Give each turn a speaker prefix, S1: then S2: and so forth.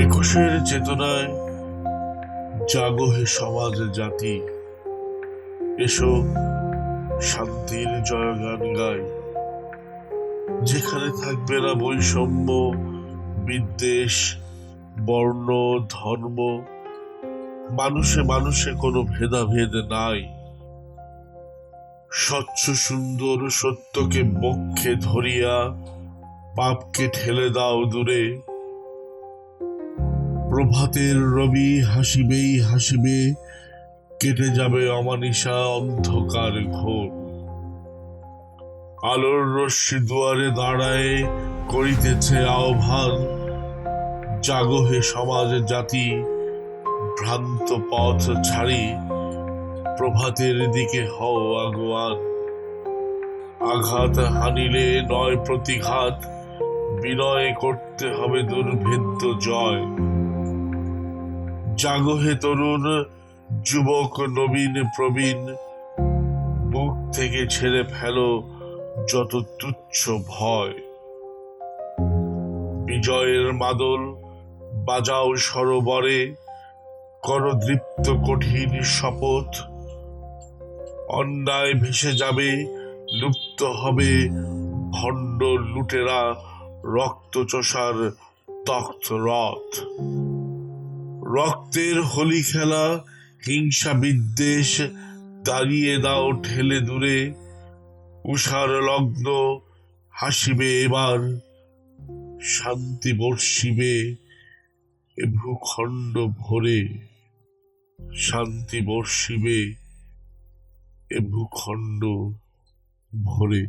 S1: রাক্ষসের চেতনায় জাগো হে সমাজ জাতি। এসো শান্তির জয়গান গাই। যেখানে থাকবে না বৈষম্য, বিদ্বেষ, বর্ণ, ধর্ম, মানুষে মানুষে কোনো ভেদাভেদ নাই। স্বচ্ছ, সুন্দর, সত্যকে বক্ষে ধরিয়া পাপকে ঠেলে দাও দূরে। প্রভাতের রবি হাসিবেই হাসিবে, কেটে যাবে অমানিসা অন্ধকার ঘোর। আলোর রশ্মি দুয়ারে দাঁড়ায় করিতেছে আহ্বান, জাগো হে সমাজ জাতি, ভ্রান্ত পথ ছাড়ি, প্রভাতের দিকে হও আগুয়ান। আঘাত হানিলে নয় প্রতিঘাত, বিনয় করতে হবে দুর্ভেদ্য জয়। জাগো হে তরুণ, যুবক, নবীন, প্রবীণ। বুক থেকে ছেড়ে ফেলো যত তুচ্ছ ভয়। বিজয়ের মাদল, বাজাও সরোবরে করদৃপ্ত কঠিন শপথ। অন্যায় ভেসে যাবে, লুপ্ত হবে ভণ্ড লুটেরা রক্তচোষার তক্ত রথ রক্তের হোলি খেলা, হিংসা বিদ্বেষ, দাঁড়িয়ে দাও ঠেলে দূরে, উষার লগ্ন হাসিবে এবার, শান্তি বর্ষিবে এ ভূখণ্ড ভরে, শান্তি বর্ষিবে এ ভূখণ্ড ভরে।